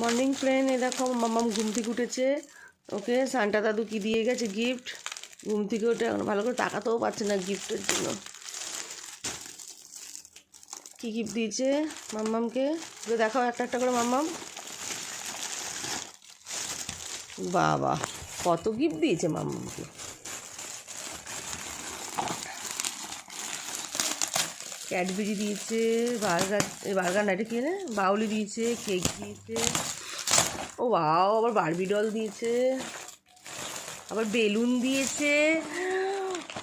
Morning friend এ দেখো মাম্মাম ঘুম থেকে উঠেছে। ওকে, সান্টা দাদু কি দিয়ে গেছে গিফট ঘুম থেকে উঠে এখন ভালো করে তাকাতেও পারছে না গিফটের জন্য। কি গিফট দিয়েছে মাম্মামকে? দেখাও একটা একটা করে মাম্মাম। বাবা, কত গিফট দিয়েছে মাম্মামকে? ক্যাডবেরি দিয়েছে বার্গার বার্গার না, এটা কি বাউলি দিয়েছে, কেক দিয়েছে। ও বাও আবার বারবি ডল দিয়েছে। আবার বেলুন দিয়েছে।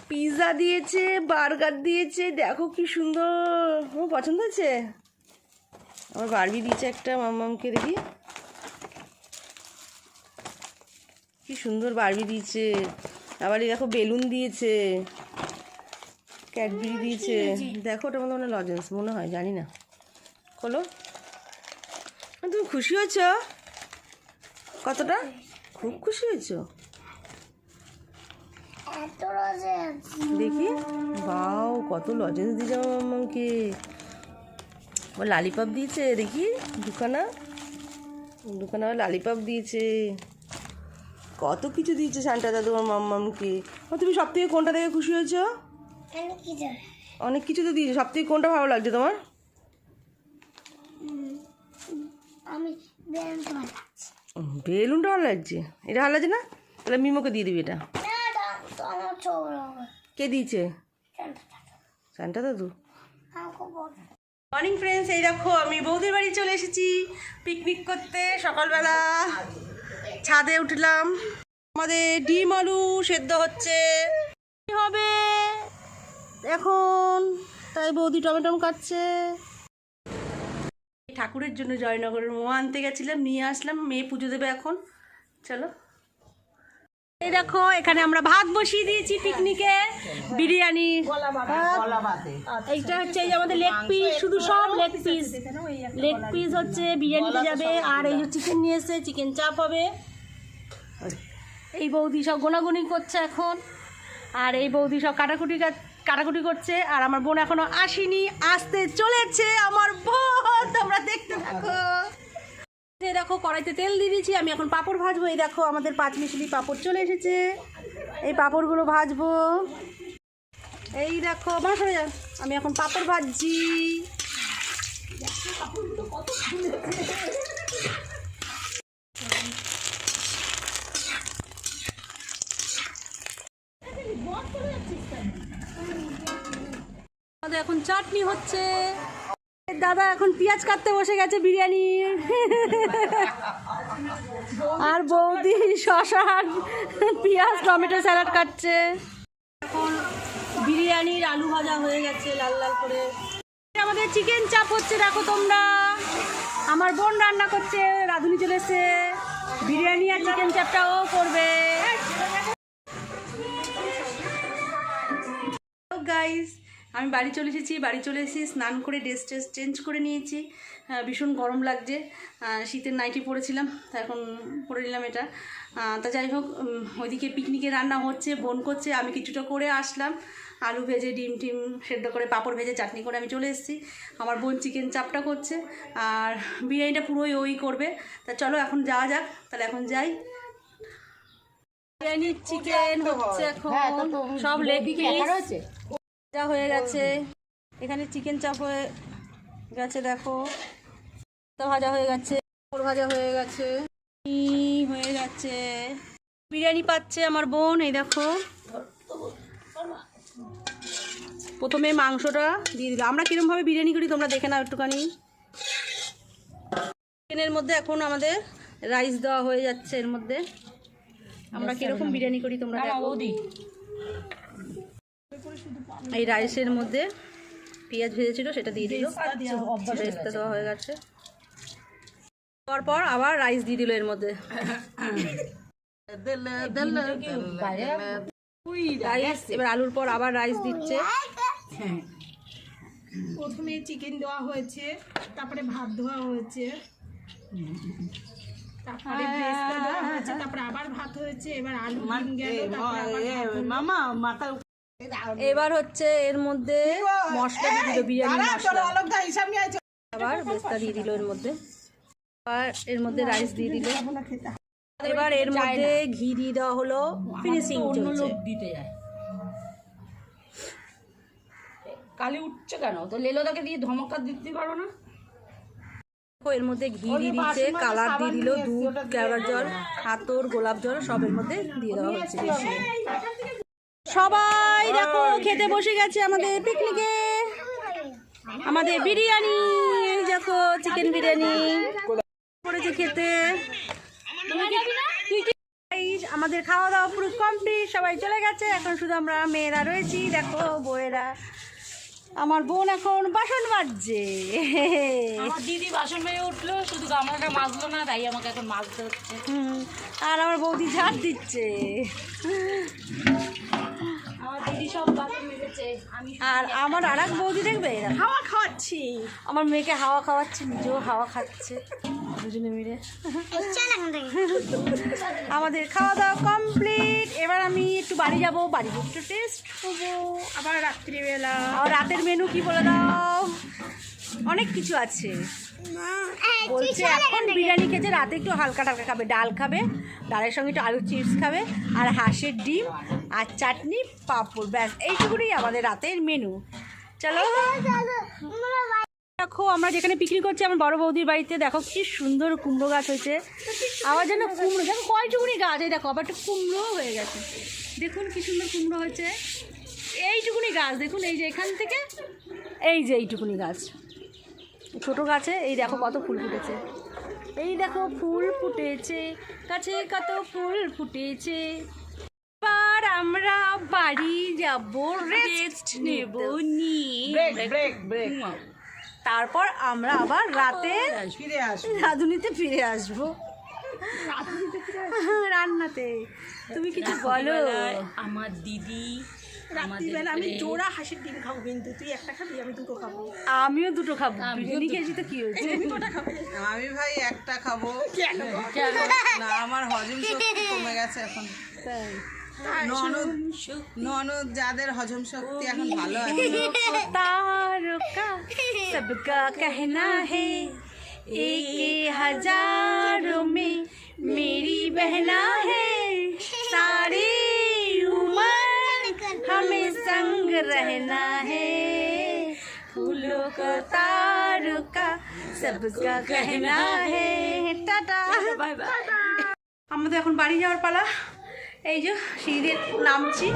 পিৎজা দিয়েছে, বার্গার দিয়েছে। দেখো কি সুন্দর। আমার পছন্দ হয়েছে? আমার বারবি দিয়েছে একটা মামামকে দেখি। কি সুন্দর বারবি দিয়েছে। আবার এই দেখো বেলুন দিয়েছে। ক্যাডবেরি দিয়েছে। দেখো ওটা মনে হয় লজেন্স মনে হয় জানি না। খোলো। তুমি খুশি হয়েছ? কতটা? খুব খুশি হয়েছ? দেখি। বাও কত লজেন্স দিয়েছে আমার মাম্মাকে আবার লালিপপ দিয়েছে দেখি দুখানা। দুখানা লালিপপ দিয়েছে। কত কিছু দিয়েছে শান্তা দাদু আমার মাম্মামকে তুমি সব থেকে কোনটা দেখে খুশি হয়েছো? অনেক কিছু তো দিয়েছে। সব থেকে কোনটা ভালো লাগছে তোমার? আমি বেলুনটা ভালো লাগছে। এটা ভালো লাগছে না? তাহলে মিমোকে দিয়ে দিবি এটা। কে দিয়েছে? শান্তা দাদু। মর্নিং ফ্রেন্ডস এই দেখো আমি বৌদির বাড়ি চলে এসেছি পিকনিক করতে সকালবেলা। ছাদে উঠলাম। আমাদের ডিম আলু সেদ্ধ হচ্ছে। কি হবে? এখন তাই বৌদি টমেটম কাটছে ঠাকুরের জন্য জয়নগরের মোয়া আনতে গেছিলাম, নিয়ে আসলাম, মেয়ে পুজো দেবে এখন। চলো। এই দেখো, এখানে আমরা ভাত বসিয়ে দিয়েছি পিকনিকে। বিরিয়ানি এইটা হচ্ছে এই আমাদের লেগ পিস শুধু সব লেগ পিস লেগ পিস হচ্ছে বিরিয়ানিতে যাবে, আর এই যে চিকেন নিয়ে এসে চিকেন চাপ হবে। এই বৌদি সব গোনাগুনি করছে এখন। আর এই বৌদি সব কাটাকুটি কাট- কাটাকুটি করছে আর আমার বোন এখনও আসেনি, আসতে চলেছে আমার বোন। তোমরা দেখতে থাকো। দেখো, কড়াইতে তেল দিয়ে দিয়েছি, আমি এখন পাঁপড় ভাজবো। এই দেখো, আমাদের পাঁচ মিশলি পাঁপড় চলে এসেছে। এই পাঁপড়গুলো ভাজবো। এই দেখো, মা আমি এখন পাঁপড় ভাজছি। এখন চাটনি হচ্ছে। দাদা এখন পেঁয়াজ কাটতে বসে গেছে বিরিয়ানির আর বৌদি শশা পেঁয়াজ, টমেটো স্যালাড কাটছে। এখন বিরিয়ানির আলু ভাজা হয়ে গেছে লাল লাল করে। আমাদের চিকেন চাপ হচ্ছে, দেখো তোমরা। আমার বোন রান্না করছে, রাঁধুনি চলে এসছে। বিরিয়ানি আর চিকেন চাপটাও করবে। গাইস আমি বাড়ি চলে এসেছি বাড়ি চলে এসেছি স্নান করে ড্রেস ট্রেস চেঞ্জ করে নিয়েছি। ভীষণ গরম লাগছে। শীতের নাইটি পরেছিলাম তা এখন পরে নিলাম এটা। তা যাই হোক ওইদিকে পিকনিকে রান্না হচ্ছে বোন করছে আমি কিছুটা করে আসলাম। আলু ভেজে ডিম টিম সেদ্ধ করে পাঁপড় ভেজে চাটনি করে আমি চলে এসেছি। আমার বোন চিকেন চাপটা করছে আর বিরিয়ানিটা পুরোই ওই করবে। তা চলো এখন যাওয়া যাক তাহলে এখন যাই। বিরিয়ানির চিকেন হচ্ছে এখন সব লেগ পিস যা হয়ে গেছে। এখানে চিকেন চাপ হয়ে গেছে দেখো। ভাজা হয়ে গেছে ভাজা হয়ে গেছে। হয়ে গেছে। বিরিয়ানি পাচ্ছে আমার বোন এই দেখো। প্রথমে মাংসটা দিয়ে দিল। আমরা কিরমভাবে বিরিয়ানি করি তোমরা দেখে নাও একটুখানি। চিকেনের মধ্যে এখন আমাদের রাইস দেওয়া হয়ে যাচ্ছে এর মধ্যে। আমরা কীরকম বিরিয়ানি করি তোমরা দেখো। এই রাইসের মধ্যে পেঁয়াজ ভেজেছিল সেটা দিয়ে দিল। বেস্তা দেওয়া হয়ে গেছে। পর আবার রাইস দিয়ে দিল এর মধ্যে। রাইস এবার আলুর পর আবার রাইস দিচ্ছে। প্রথমে চিকেন দেওয়া হয়েছে তারপরে ভাত ধোয়া হয়েছে। তারপরে আবার ভাত হয়েছে এবার আলু ডিম গেল এবার হচ্ছে এর মধ্যে মশলা দিয়ে দিল বিরিয়ানি মশলা। আবার বেস্তা দিয়ে দিল এর মধ্যে। আর এর মধ্যে রাইস দিয়ে দিল। এবার এর মধ্যে ঘি দিয়ে দেওয়া হলো। ফিনিশিং চলছে। দিতে যায়। কালি উঠছে কেন? তো লেলোদাকে দিয়ে ধমকা দিতে পারো না? এর মধ্যে ঘি দিয়ে দিচ্ছে কালার দিয়ে দিল দুধ কেওড়ার জল আতর গোলাপ জল সব এর মধ্যে দিয়ে দেওয়া হচ্ছে। সবাই দেখো খেতে বসে গেছে আমাদের পিকনিকে আমাদের বিরিয়ানি এই দেখো চিকেন বিরিয়ানি। করেছে খেতে। আমাদের খাওয়া দাওয়া পুরো কমপ্লিট সবাই চলে গেছে। এখন শুধু আমরা মেয়েরা রয়েছি দেখো বউয়েরা। আমার বোন এখন বাসন মাজছে। দিদি বাসন মেয়ে উঠল শুধু গামলাটা মাজলো না তাই আমাকে এখন মাজতে হচ্ছে। আর আমার বৌদি ঝাড় দিচ্ছে। আর আমার আর এক বৌদি দেখবে? হাওয়া খাওয়াচ্ছি। আমার মেয়েকে হাওয়া খাওয়াচ্ছে নিজেও হাওয়া খাচ্ছে। দুজনে মিলে। আমাদের খাওয়া দাওয়া কমপ্লিট। এবার আমি একটু বাড়ি যাব বাড়ি গিয়ে একটু টেস্ট করব। আবার রাত্রিবেলা। আর রাতের মেনু কি বলে দাও? অনেক কিছু আছে। বলছে এখন বিরিয়ানি খেতে রাতে একটু হালকা টালকা খাবে। ডাল খাবে ডালের সঙ্গে একটু আলুর চিপস খাবে আর হাঁসের ডিম আর চাটনি, পাঁপড়, ব্যাস এইটুকুনি আমাদের রাতের মেনু চলো। দেখো, আমরা যেখানে পিকনিক করছি, আমার বড় বৌদির বাড়িতে, দেখো কি সুন্দর কুমড়ো গাছ হয়েছে। আবার যেন কুমড়ো, দেখো কয়টুকুনি গাছ, এই দেখো, আবার একটু কুমড়ো হয়ে গেছে। দেখুন কি সুন্দর কুমড়ো হয়েছে। এইটুকুনি গাছ, দেখুন, এই যে এখান থেকে, এই যে এইটুকুনি গাছ। ছোট গাছে, এই দেখো কত ফুল ফুটেছে। এই দেখো ফুল ফুটেছে, গাছে কত ফুল ফুটেছে। আমরা বাড়ি যাব রেস্ট নেব নিয়ে ব্রেক তারপর আমরা আবার রাতে ফিরে আসব। রাঁধুনিতে ফিরে আসব। রান্নাতে। তুমি কিছু বলো। আমার দিদি রাত্রিবেলা আমি জোড়া হাঁসের ডিম খাব কিন্তু। তুই একটা খাবি আমি দুটো খাব। আমিও দুটো খাব। বিরিয়ানি খেয়েছি তো কি হয়েছে? আমি ভাই একটা খাব। না আমার হজম শক্তি কমে গেছে এখন। তাই। ননদ ননদ যাদের হজম শক্তি এখন ভালো আছে तारों सबका कहना है एक हजारों में मेरी बहना है सारी उम्र हमें संग रहना है फूलों का तारों का सबका कहना है টাটা বাই বাই আমাদের এখন বাড়ি যাওয়ার পালা এই যে সিঁড়ি নামছি।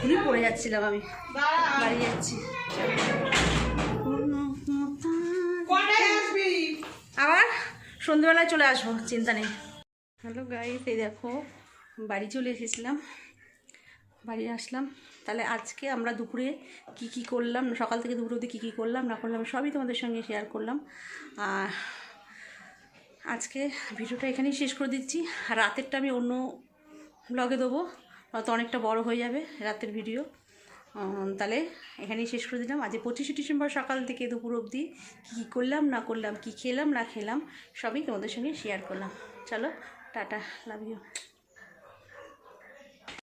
ঘুরে পড়ে যাচ্ছিলাম আমি। বাড়ি যাচ্ছি। আবার সন্ধ্যেবেলায় চলে আসব চিন্তা নেই। হ্যালো গাইস এই দেখো বাড়ি চলে এসেছিলাম। বাড়ি আসলাম। তাহলে আজকে আমরা দুপুরে কি কি করলাম সকাল থেকে দুপুর অবধি কী কী করলাম না করলাম সবই তোমাদের সঙ্গে শেয়ার করলাম। আর আজকে ভিডিওটা এখানেই শেষ করে দিচ্ছি। রাতেরটা আমি অন্য ব্লগে দেবো। হয়তো অনেকটা বড় হয়ে যাবে রাতের ভিডিও তাহলে এখানেই শেষ করে দিলাম। আজ পঁচিশে ডিসেম্বর সকাল থেকে দুপুর অবধি কী কী করলাম, না করলাম, কী খেলাম, না খেলাম, সবই তোমাদের সঙ্গে শেয়ার করলাম। চলো, টাটা লাভ ইউ